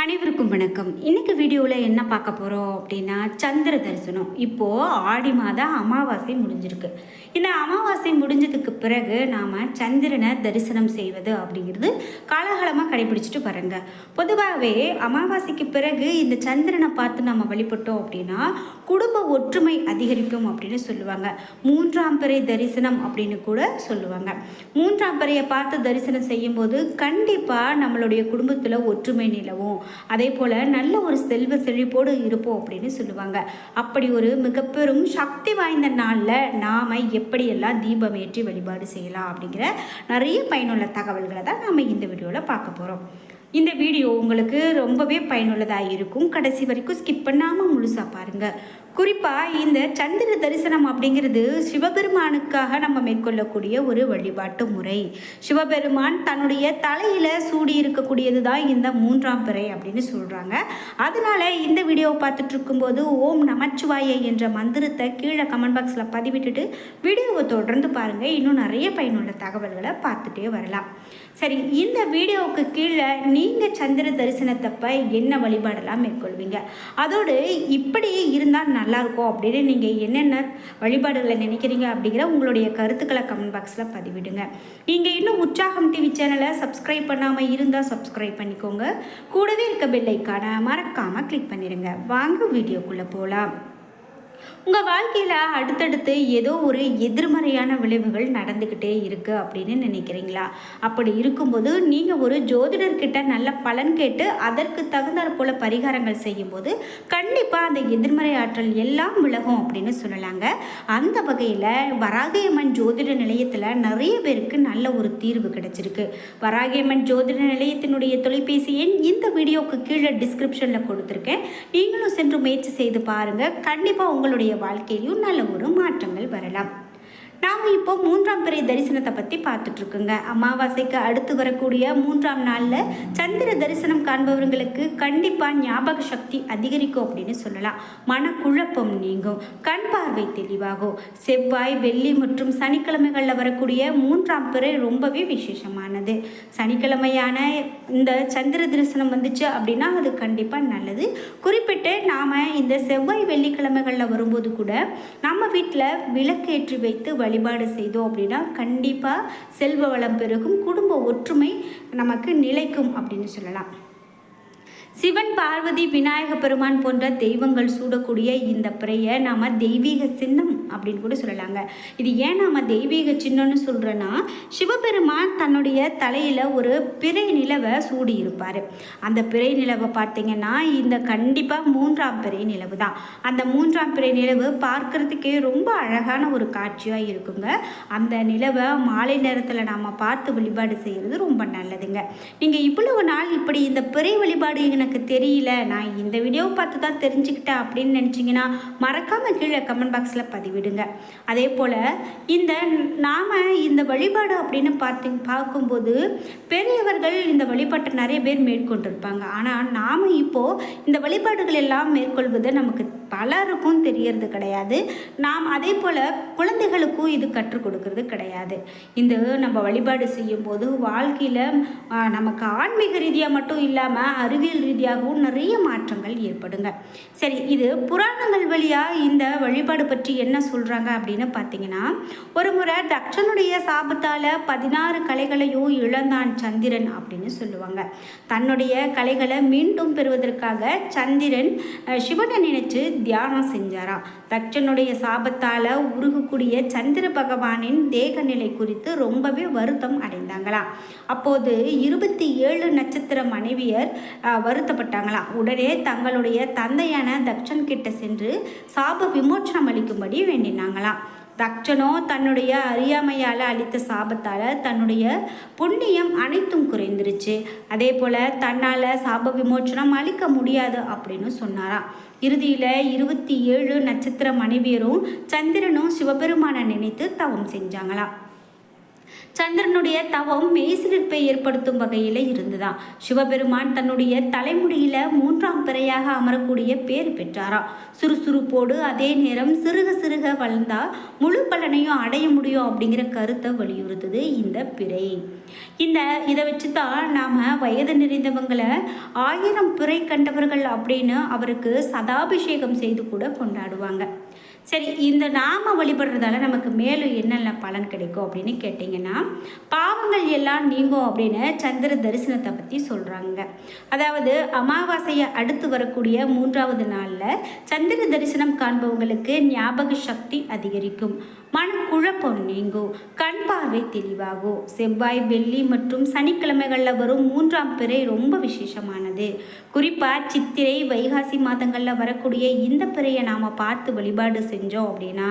அனைவருக்கும் வணக்கம். இன்றைக்கி வீடியோவில் என்ன பார்க்க போகிறோம் அப்படின்னா சந்திர தரிசனம். இப்போது ஆடி மாத அமாவாசை முடிஞ்சிருக்கு. இந்த அமாவாசை முடிஞ்சதுக்கு பிறகு நாம் சந்திரனை தரிசனம் செய்வது அப்படிங்கிறது காலகாலமாக கடைபிடிச்சிட்டு வரங்க பொதுவாகவே அமாவாசைக்கு பிறகு இந்த சந்திரனை பார்த்து நம்ம வழிபட்டோம் அப்படின்னா குடும்ப ஒற்றுமை அதிகரிக்கும் அப்படின்னு சொல்லுவாங்க. மூன்றாம் பிறை தரிசனம் அப்படின்னு கூட சொல்லுவாங்க. மூன்றாம் பிறையை பார்த்து தரிசனம் செய்யும்போது கண்டிப்பாக நம்மளுடைய குடும்பத்தில் ஒற்றுமை நிலவும். அதே போல் நல்ல ஒரு செல்வ செழிப்போடு இருப்போம் அப்படின்னு சொல்லுவாங்க. அப்படி ஒரு மிகப்பெரும் சக்தி வாய்ந்த நாளில் நாம் எப்படியெல்லாம் தீபம் ஏற்றி வழிபாடு செய்யலாம் அப்படிங்கிற நிறைய பயனுள்ள தகவல்களை தான் நாம் இந்த வீடியோவில் பார்க்க போகிறோம் இந்த வீடியோ உங்களுக்கு ரொம்பவே பயனுள்ளதாக இருக்கும். கடைசி வரைக்கும் ஸ்கிப் பண்ணாமல் முழுசாக பாருங்கள் குறிப்பாக இந்த சந்திர தரிசனம் அப்படிங்கிறது சிவபெருமானுக்காக நம்ம மேற்கொள்ளக்கூடிய ஒரு வழிபாட்டு முறை. சிவபெருமான் தன்னுடைய தலையில் சூடி இருக்கக்கூடியது தான் இந்த மூன்றாம் பிறை அப்படின்னு சொல்கிறாங்க அதனால இந்த வீடியோவை பார்த்துட்டு இருக்கும்போது ஓம் நமச்சிவாய என்ற மந்திரத்தை கீழே கமெண்ட் பாக்ஸில் பதிவிட்டுட்டு வீடியோவை தொடர்ந்து பாருங்கள் இன்னும் நிறைய பயனுள்ள தகவல்களை பார்த்துட்டே வரலாம். சரி இந்த வீடியோவுக்கு கீழே நீங்கள் சந்திர தரிசனத்தப்ப என்ன வழிபாடெல்லாம் மேற்கொள்வீங்க? அதோடு இப்படி இருந்தால் நல்லாயிருக்கும் அப்படின்னு நீங்கள் என்னென்ன வழிபாடுகளை நினைக்கிறீங்க அப்படிங்கிற உங்களுடைய கருத்துக்களை கமெண்ட் பாக்ஸில் பதிவிடுங்க. நீங்கள் இன்னும் உற்சாகம் டிவி சேனலை சப்ஸ்கிரைப் பண்ணாமல் இருந்தால் சப்ஸ்கிரைப் பண்ணிக்கோங்க. கூடவே இருக்க பெல்லைக்கான மறக்காமல் கிளிக் பண்ணிடுங்க வாங்க வீடியோக்குள்ளே போகலாம் உங்கள் வாழ்க்கையில் அடுத்தடுத்து ஏதோ ஒரு எதிர்மறையான விளைவுகள் நடந்துக்கிட்டே இருக்குது அப்படின்னு நினைக்கிறீங்களா? அப்படி இருக்கும்போது நீங்கள் ஒரு ஜோதிடர்கிட்ட நல்ல பலன் கேட்டு அதற்கு தகுந்தாற் போல் பரிகாரங்கள் செய்யும்போது கண்டிப்பாக அந்த எதிர்மறை ஆற்றல் எல்லாம் விலகும் அப்படின்னு சொல்லலாங்க. அந்த வகையில் வராகியம்மன் ஜோதிட நிலையத்தில் நிறைய பேருக்கு நல்ல ஒரு தீர்வு கிடைச்சிருக்கு. வராகியம்மன் ஜோதிட நிலையத்தினுடைய தொலைபேசி எண் இந்த வீடியோவுக்கு கீழே டிஸ்கிரிப்ஷனில் கொடுத்துருக்கேன். நீங்களும் சென்று முயற்சி செய்து பாருங்கள் கண்டிப்பாக உங்களுடைய வாழ்க்கையிலும் நல்ல ஒரு மாற்றங்கள் வரலாம். நாம் இப்போ மூன்றாம் பிறை தரிசனத்தை பற்றி பார்த்துட்ருக்குங்க. அமாவாசைக்கு அடுத்து வரக்கூடிய மூன்றாம் நாளில் சந்திர தரிசனம் காண்பவர்களுக்கு கண்டிப்பாக ஞாபக சக்தி அதிகரிக்கும் அப்படின்னு சொல்லலாம். மனக்குழப்பம் நீங்கும் கண் பார்வை தெளிவாகும். செவ்வாய் வெள்ளி மற்றும் சனிக்கிழமைகளில் வரக்கூடிய மூன்றாம் பிறை ரொம்பவே விசேஷமானது. சனிக்கிழமையான இந்த சந்திர தரிசனம் வந்துச்சு அப்படின்னா அது கண்டிப்பாக நல்லது. குறிப்பிட்டு நாம் இந்த செவ்வாய் வெள்ளிக்கிழமைகளில் வரும்போது கூட நம்ம வீட்டில் விளக்கேற்றி வைத்து வழிபாடு செய்தோம் அப்படின்னா கண்டிப்பாக செல்வ வளம் பெருகும் குடும்ப ஒற்றுமை நமக்கு நிலைக்கும் அப்படின்னு சொல்லலாம். சிவன் பார்வதி விநாயக பெருமான் போன்ற தெய்வங்கள் சூடக்கூடிய இந்த பிறையை நாம் தெய்வீக சின்னம் அப்படின்னு கூட சொல்லலாங்க. இது ஏன் நாம் தெய்வீக சின்னம்னு சொல்கிறோன்னா சிவபெருமான் தன்னுடைய தலையில் ஒரு பிறை நிலவை சூடி இருப்பார். அந்த பிறை நிலவை பார்த்தீங்கன்னா இந்த கண்டிப்பாக மூன்றாம் பிறை நிலவு தான். அந்த மூன்றாம் பிறை நிலவு பார்க்கறதுக்கே ரொம்ப அழகான ஒரு காட்சியாக இருக்குங்க. அந்த நிலவை மாலை நேரத்தில் நாம் பார்த்து வழிபாடு செய்கிறது ரொம்ப நல்லதுங்க. நீங்கள் இவ்வளவு நாள் இப்படி இந்த பிறை வழிபாடு எனக்கு தெரியல. நான் இந்த வீடியோ பார்த்து தான் தெரிஞ்சுக்கிட்டேன் அப்படின்னு நினச்சிங்கன்னா மறக்காமல் கீழே கமெண்ட் பாக்ஸில் விடுங்க. அதே போல் இந்த நாம் இந்த வழிபாடு அப்படின்னு பார்த்து பார்க்கும்போது பெரியவர்கள் இந்த வழிபாட்டை நிறைய பேர் மேற்கொண்டிருப்பாங்க. ஆனால் நாம் இப்போது இந்த வழிபாடுகள் எல்லாம் மேற்கொள்வது நமக்கு பலருக்கும் தெரியறது கிடையாது. நாம் அதே போல் குழந்தைகளுக்கும் இது கற்றுக் கொடுக்கறது கிடையாது. இந்த நம்ம வழிபாடு செய்யும்போது வாழ்க்கையில் நமக்கு ஆன்மீக ரீதியாக மட்டும் இல்லாமல் அறிவியல் ரீதியாகவும் நிறைய மாற்றங்கள் ஏற்படுங்க. சரி இது புராணங்கள் வழியாக இந்த வழிபாடு பற்றி என்ன சொல்கிறாங்க அப்படின்னு பார்த்தீங்கன்னா ஒரு முறை தக்ஷனுடைய சாபத்தால் பதினாறு கலைகளையும் இழந்தான் சந்திரன் அப்படின்னு சொல்லுவாங்க. தன்னுடைய கலைகளை மீண்டும் பெறுவதற்காக சந்திரன் சிவனை நினைச்சு தியானம் செஞ்சாராம் தக்ஷனுடைய சாபத்தால் உருகக்கூடிய சந்திர பகவானின் தேக நிலை குறித்து ரொம்பவே வருத்தம் அடைந்தாங்களாம் அப்போது இருபத்தி ஏழு நட்சத்திர மனைவியர் வருத்தப்பட்டாங்களாம் உடனே தங்களுடைய தந்தையான தக்ஷன் கிட்ட சென்று சாப விமோச்சனம் அளிக்கும்படி வேண்டினாங்களாம் தக்ஷனோ தன்னுடைய அறியாமையால் அளித்த சாபத்தால் தன்னுடைய புண்ணியம் அனைத்தும் குறைந்துருச்சு. அதே போல் தன்னால் சாப விமோச்சனம் அளிக்க முடியாது அப்படின்னு சொன்னாராம். இறுதியில் இருபத்தி ஏழு நட்சத்திர மனைவியரும் சந்திரனும் சிவபெருமானை நினைத்து தவம் செஞ்சாங்களாம். சந்திரனுடைய தவம் மெய்சிலிர்ப்பை ஏற்படுத்தும் வகையில் இருந்துதான் சிவபெருமான் தன்னுடைய தலைமுடியில மூன்றாம் பிறையாக அமரக்கூடிய பேர் பெற்றாராம் சுறுசுறுப்போடு அதே நேரம் சிறுக சிறுக வளர்ந்தா முழு பலனையும் அடைய முடியும் அப்படிங்கிற கருத்தை வலியுறுத்துது இந்த பிறை. இந்த இதை வச்சு தான் நாம் வயது நிறைந்தவங்களை ஆயிரம் பிறை கண்டவர்கள் அப்படின்னு அவருக்கு சதாபிஷேகம் செய்து கூட கொண்டாடுவாங்க. சரி இந்த நாம வழிபடுறதால நமக்கு மேலும் என்னென்ன பலன் கிடைக்கும் அப்படின்னு கேட்டிங்கன்னா பாவங்கள் எல்லாம் நீங்கும் அப்படின்னு சந்திர தரிசனத்தை பற்றி சொல்கிறாங்க அதாவது அமாவாசையை அடுத்து வரக்கூடிய மூன்றாவது நாளில் சந்திர தரிசனம் காண்பவங்களுக்கு ஞாபக சக்தி அதிகரிக்கும். குழப்பம் நீங்கும் கண் பார்வை தெளிவாகும் செவ்வாய் வெள்ளி மற்றும் சனிக்கிழமைகளில் வரும் மூன்றாம் பிறை ரொம்ப விசேஷமானது. குறிப்பாக சித்திரை வைகாசி மாதங்களில் வரக்கூடிய இந்த பிறையை நாம் பார்த்து வழிபாடு செஞ்சோம் அப்படின்னா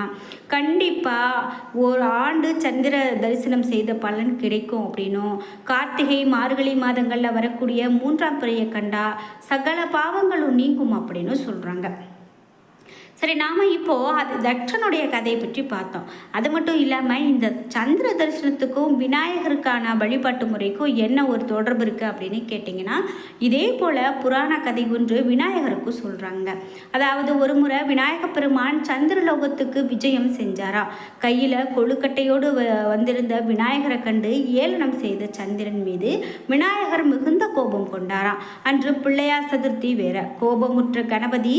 கண்டிப்பாக ஒரு ஆண்டு சந்திர தரிசனம் செய்த பலன் கிடைக்கும் அப்படின்னும். கார்த்திகை மார்கழி மாதங்களில் வரக்கூடிய மூன்றாம் பிறையை கண்டா சகல பாவங்களும் நீங்கும் அப்படின்னு சொல்கிறாங்க சரி நாம் இப்போது அது தட்சனுடைய கதையை பற்றி பார்த்தோம். அது மட்டும் இல்லாமல் இந்த சந்திர தரிசனத்துக்கும் விநாயகருக்கான வழிபாட்டு முறைக்கும் என்ன ஒரு தொடர்பு இருக்குது அப்படின்னு கேட்டிங்கன்னா இதே போல் புராண கதை ஒன்று விநாயகருக்கும் சொல்கிறாங்க அதாவது ஒரு முறை விநாயக பெருமான் சந்திரலோகத்துக்கு விஜயம் செஞ்சாரா? கையில் கொழுக்கட்டையோடு வந்திருந்த விநாயகரை கண்டு ஏளனம் செய்த சந்திரன் மீது விநாயகர் மிகுந்த கோபம் கொண்டாராம். அன்று பிள்ளையார் சதுர்த்தி வேற. கோபமுற்ற கணபதி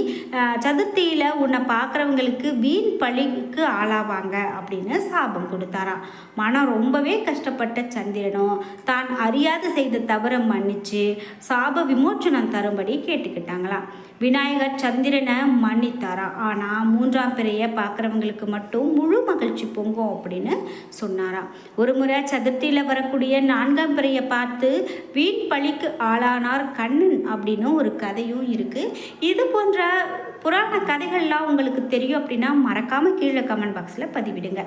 சதுர்த்தியில் உன்னை பார்க்குறவங்களுக்கு வீண் பழிக்கு ஆளாவாங்க அப்படின்னு சாபம் கொடுத்தாராம். மனம் ரொம்பவே கஷ்டப்பட்ட சந்திரனும் தான் அறியாது செய்த தவறை மன்னிச்சு சாப விமோச்சனம் தரும்படி கேட்டுக்கிட்டாங்களாம். விநாயகர் சந்திரனை மன்னித்தாராம். ஆனால் மூன்றாம் பிறையை பார்க்குறவங்களுக்கு மட்டும் முழு மகிழ்ச்சி பொங்கும் அப்படின்னு சொன்னாராம். ஒரு முறை சதுர்த்தியில் வரக்கூடிய நான்காம் பிறையை பார்த்து வீண் பழிக்கு ஆளானார் கண்ணன் அப்படின்னு ஒரு கதையும் இருக்குது இது போன்ற புராண கதைகள்லாம் உங்களுக்கு தெரியும் அப்படின்னா மறக்காமல் கீழே கமெண்ட் பாக்ஸில் பதிவிடுங்க.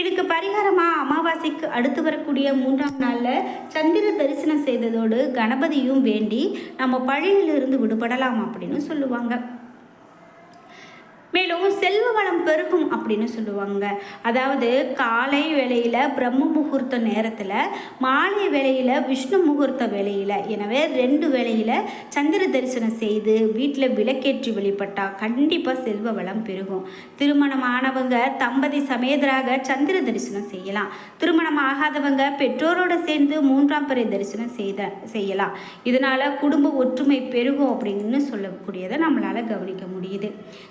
இதுக்கு பரிகாரமாக அமாவாசைக்கு அடுத்து வரக்கூடிய மூன்றாம் நாளில் சந்திர தரிசனம் செய்ததோடு கணபதியும் வேண்டி நம்ம பழியிலிருந்து விடுபடலாம் அப்படின்னு சொல்லுவாங்க. மேலும் செல்வ வளம் பெருகும் அப்படின்னு சொல்லுவாங்க. அதாவது காலை வேளையில் பிரம்ம முகூர்த்த நேரத்தில் மாலை வேளையில் விஷ்ணு முகூர்த்த வேளையில் எனவே ரெண்டு வேளையில் சந்திர தரிசனம் செய்து வீட்டில் விளக்கேற்றி வழிபட்டால் கண்டிப்பாக செல்வ வளம் பெருகும். திருமணமானவங்க தம்பதி சமேதராக சந்திர தரிசனம் செய்யலாம். திருமணம் ஆகாதவங்க பெற்றோரோட சேர்ந்து மூன்றாம் பிறை தரிசனம் செய்த செய்யலாம். இதனால் குடும்ப ஒற்றுமை பெருகும் அப்படின்னு சொல்லக்கூடியதை நம்மளால் கவனிக்க முடியுது.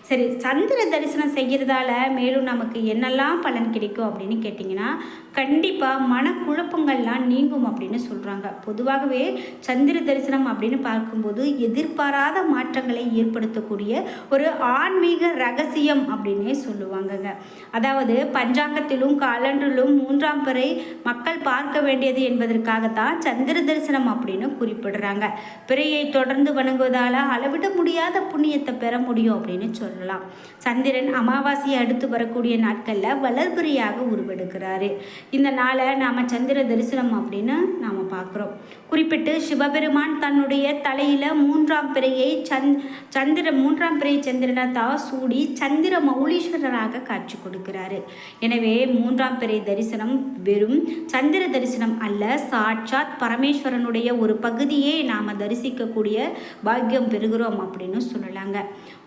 சரி சந்திர தரிசனம் செய்கிறதால மேலும் நமக்கு என்னெல்லாம் பலன் கிடைக்கும் அப்படின்னு கேட்டிங்கன்னா கண்டிப்பாக மனக்குழப்பங்கள்லாம் நீங்கும் அப்படின்னு சொல்கிறாங்க பொதுவாகவே சந்திர தரிசனம் அப்படின்னு பார்க்கும்போது எதிர்பாராத மாற்றங்களை ஏற்படுத்தக்கூடிய ஒரு ஆன்மீக ரகசியம் அப்படின்னே சொல்லுவாங்கங்க. அதாவது பஞ்சாங்கத்திலும் காலண்டிலும் மூன்றாம் பிறை மக்கள் பார்க்க வேண்டியது என்பதற்காகத்தான் சந்திர தரிசனம் அப்படின்னு குறிப்பிடுறாங்க. பிறையை தொடர்ந்து வணங்குவதால் அளவிட முடியாத புண்ணியத்தை பெற முடியும் அப்படின்னு சொல்லலாம். சந்திரன் அமாவாசையை அடுத்து வரக்கூடிய நாட்களில் வளர்பிறையாக உருவெடுக்கிறாரு. இந்த நாளை நாம் சந்திர தரிசனம் அப்படின்னு நாம் பார்க்குறோம். குறிப்பிட்டு சிவபெருமான் தன்னுடைய தலையில் மூன்றாம் பிறையை சந்த் சந்திர மூன்றாம் பிறை சந்திரனை சூடி சந்திர மௌலீஸ்வரராக காட்சி கொடுக்கிறாரு. எனவே மூன்றாம் பிறை தரிசனம் வெறும் சந்திர தரிசனம் அல்ல சாட்சாத் பரமேஸ்வரனுடைய ஒரு பகுதியே நாம் தரிசிக்கக்கூடிய பாக்கியம் பெறுகிறோம் அப்படின்னு சொல்லலாங்க.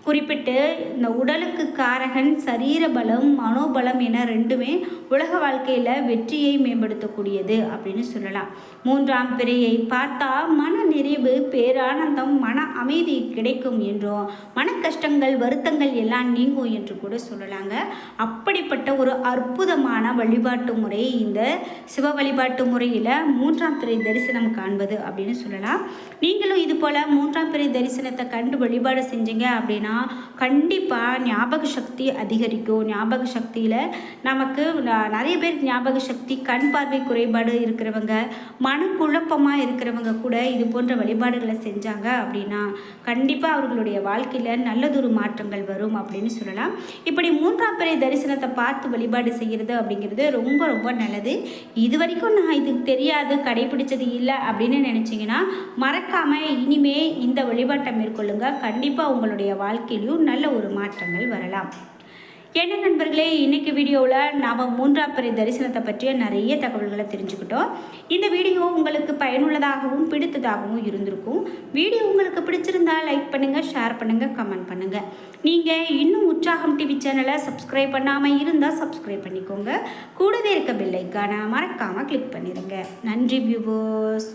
குறிப்பிட்டு இந்த உடலுக்கு காரகன் சரீர பலம் மனோபலம் என ரெண்டுமே உலக வாழ்க்கையில் வெற்றியை மேம்படுத்தக்கூடியது அப்படின்னு சொல்லலாம். மூன்றாம் பிறையை பார்த்தா மன நிறைவு பேரானந்தம் மன அமைதி கிடைக்கும் என்றும் மன கஷ்டங்கள் வருத்தங்கள் எல்லாம் நீங்கும் என்று கூட சொல்லலாங்க. அப்படிப்பட்ட ஒரு அற்புதமான வழிபாட்டு முறை இந்த சிவ வழிபாட்டு முறையில் மூன்றாம் பிறை தரிசனம் காண்பது அப்படின்னு சொல்லலாம். நீங்களும் இது போல் மூன்றாம் பிறை தரிசனத்தை கண்டு வழிபாடு செஞ்சீங்க அப்படின்னா கண்டிப்பாக ஞாபக சக்தி அதிகரிக்கும். ஞாபக சக்தியில் நமக்கு நிறைய பேர் ஞாபக சக்தி கண் பார்வை குறைபாடு இருக்கிறவங்க மனக்குழப்பமாக இருக்கிறவங்க கூட இது போன்ற வழிபாடுகளை செஞ்சாங்க அப்படின்னா கண்டிப்பாக அவர்களுடைய வாழ்க்கையில் நல்லதொரு மாற்றங்கள் வரும் அப்படின்னு சொல்லலாம். இப்படி மூன்றாம் பிறை தரிசனத்தை பார்த்து வழிபாடு செய்கிறது அப்படிங்கிறது ரொம்ப ரொம்ப நல்லது. இது வரைக்கும் நான் இது தெரியாது கடைபிடிச்சது இல்லை அப்படின்னு நினச்சிங்கன்னா மறக்காமல் இனிமே இந்த வழிபாட்டை மேற்கொள்ளுங்க. கண்டிப்பாக உங்களுடைய வாழ்க்கையிலையும் நல்ல ஒரு மாற்றங்கள் வரலாம். என்ன நண்பர்களே இன்றைக்கி வீடியோவில் நாம் மூன்றாம் பிறை தரிசனத்தை பற்றிய நிறைய தகவல்களை தெரிஞ்சுக்கிட்டோம். இந்த வீடியோ உங்களுக்கு பயனுள்ளதாகவும் பிடித்ததாகவும் இருந்திருக்கும். வீடியோ உங்களுக்கு பிடிச்சிருந்தா லைக் பண்ணுங்கள் ஷேர் பண்ணுங்கள் கமெண்ட் பண்ணுங்கள் நீங்கள் இன்னும் உற்சாகம் டிவி சேனலை சப்ஸ்கிரைப் பண்ணாமல் இருந்தால் சப்ஸ்கிரைப் பண்ணிக்கோங்க. கூடவே இருக்க பெல்லைக்கான மறக்காமல் கிளிக் பண்ணிடுங்க. நன்றி வியூவர்ஸ்